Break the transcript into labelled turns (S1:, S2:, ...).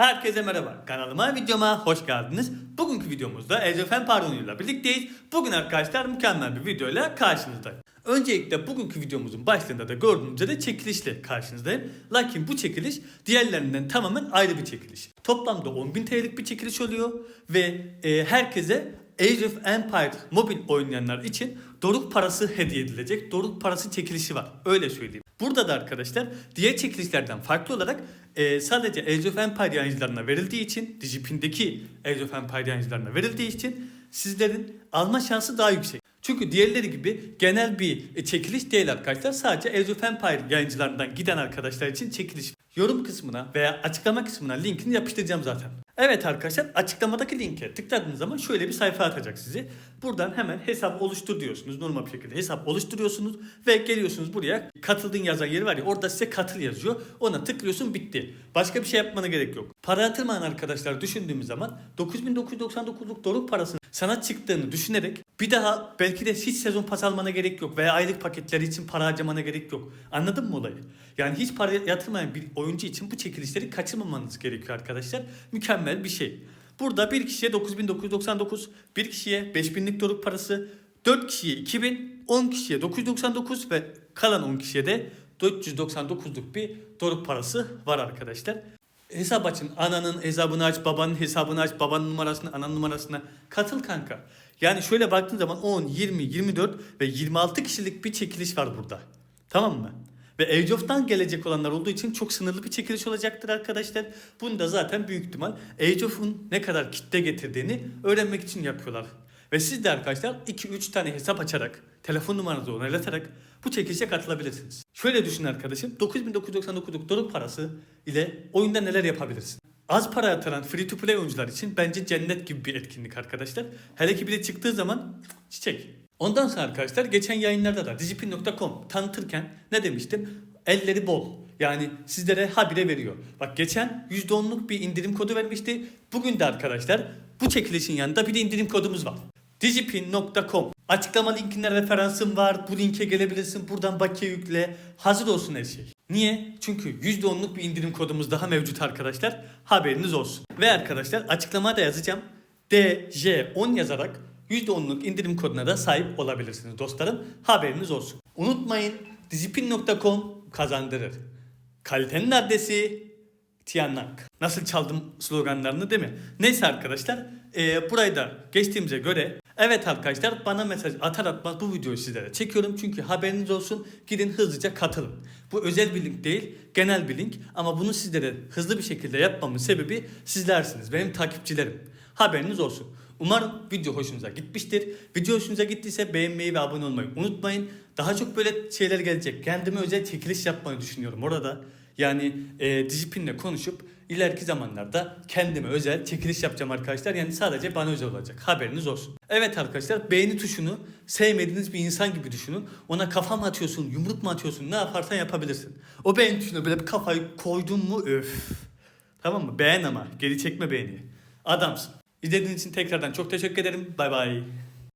S1: Herkese merhaba. Kanalıma, videoma hoş geldiniz. Bugünkü videomuzda of Empire'ıyla birlikteyiz. Bugün arkadaşlar mükemmel bir videoyla karşınızdayım. Öncelikle bugünkü videomuzun başlığında da gördüğünüz üzere çekilişle karşınızdayım. Lakin bu çekiliş diğerlerinden tamamen ayrı bir çekiliş. Toplamda 10.000 TL'lik bir çekiliş oluyor ve e, herkese Age of Empire mobil oynayanlar için doruk parası hediye edilecek. Doruk parası çekilişi var. Öyle söyleyeyim. Burada da arkadaşlar diğer çekilişlerden farklı olarak e, sadece Age of Empire yayıncılarına verildiği için, Digipin'deki Age of Empire yayıncılarına verildiği için sizlerin alma şansı daha yüksek. Çünkü diğerleri gibi genel bir e, çekiliş değil arkadaşlar. Sadece Age of Empire yayıncılarından giden arkadaşlar için çekiliş. Yorum kısmına veya açıklama kısmına linkini yapıştıracağım zaten. Evet arkadaşlar açıklamadaki linke tıkladığınız zaman şöyle bir sayfa atacak sizi. Buradan hemen hesap oluştur diyorsunuz. Normal bir şekilde hesap oluşturuyorsunuz ve geliyorsunuz buraya. Katıldığın yazan yeri var ya orada size katıl yazıyor. Ona tıklıyorsun bitti. Başka bir şey yapmana gerek yok. Para yatırmayan arkadaşlar düşündüğümüz zaman 9999'luk doruk parasının sana çıktığını düşünerek bir daha belki de hiç sezon pas almana gerek yok veya aylık paketleri için para harcamana gerek yok. Anladın mı olayı? Yani hiç para yatırmayan bir oyuncu için bu çekilişleri kaçırmamanız gerekiyor arkadaşlar. Mükemmel bir şey. Burada bir kişiye 9999, bir kişiye 5000'lik doruk parası, 4 kişiye 2000, 10 kişiye 999 ve kalan 10 kişiye de 499'luk bir doruk parası var arkadaşlar. Hesap açın. Ananın hesabını aç, babanın hesabını aç, babanın numarasını, ananın numarasına katıl kanka. Yani şöyle baktığın zaman 10, 20, 24 ve 26 kişilik bir çekiliş var burada. Tamam mı? Ve Age of'tan gelecek olanlar olduğu için çok sınırlı bir çekiliş olacaktır arkadaşlar. Bunu da zaten büyük ihtimal Age of'un ne kadar kitle getirdiğini öğrenmek için yapıyorlar. Ve siz de arkadaşlar 2-3 tane hesap açarak, telefon numaranızı onaylatarak bu çekilişe katılabilirsiniz. Şöyle düşün arkadaşım, 9999'luk doruk parası ile oyunda neler yapabilirsin? Az para yatıran free to play oyuncular için bence cennet gibi bir etkinlik arkadaşlar. Hele ki bir de çıktığı zaman çiçek. Ondan sonra arkadaşlar geçen yayınlarda da digipin.com tanıtırken ne demiştim? Elleri bol. Yani sizlere habire veriyor. Bak geçen %10'luk bir indirim kodu vermişti. Bugün de arkadaşlar bu çekilişin yanında bir de indirim kodumuz var. digipin.com Açıklama linkine referansım var. Bu linke gelebilirsin. Buradan bakiye yükle. Hazır olsun her şey. Niye? Çünkü %10'luk bir indirim kodumuz daha mevcut arkadaşlar. Haberiniz olsun. Ve arkadaşlar açıklamada da yazacağım. DJ10 yazarak %10'luk indirim koduna da sahip olabilirsiniz dostlarım. Haberiniz olsun. Unutmayın dizipin.com kazandırır. Kalitenin adresi Tiyannak. Nasıl çaldım sloganlarını değil mi? Neyse arkadaşlar e, burayı da geçtiğimize göre Evet arkadaşlar bana mesaj atar atmaz bu videoyu sizlere çekiyorum. Çünkü haberiniz olsun gidin hızlıca katılın. Bu özel bir link değil genel bir link ama bunu sizlere hızlı bir şekilde yapmamın sebebi sizlersiniz. Benim takipçilerim. Haberiniz olsun. Umarım video hoşunuza gitmiştir. Video hoşunuza gittiyse beğenmeyi ve abone olmayı unutmayın. Daha çok böyle şeyler gelecek. Kendime özel çekiliş yapmayı düşünüyorum orada. Yani e, Digipin'le konuşup ileriki zamanlarda kendime özel çekiliş yapacağım arkadaşlar. Yani sadece bana özel olacak. Haberiniz olsun. Evet arkadaşlar beğeni tuşunu sevmediğiniz bir insan gibi düşünün. Ona kafa mı atıyorsun, yumruk mu atıyorsun ne yaparsan yapabilirsin. O beğeni tuşuna böyle bir kafayı koydun mu öf. Tamam mı? Beğen ama. Geri çekme beğeni. Adamsın. İzlediğiniz için tekrardan çok teşekkür ederim. Bay bay.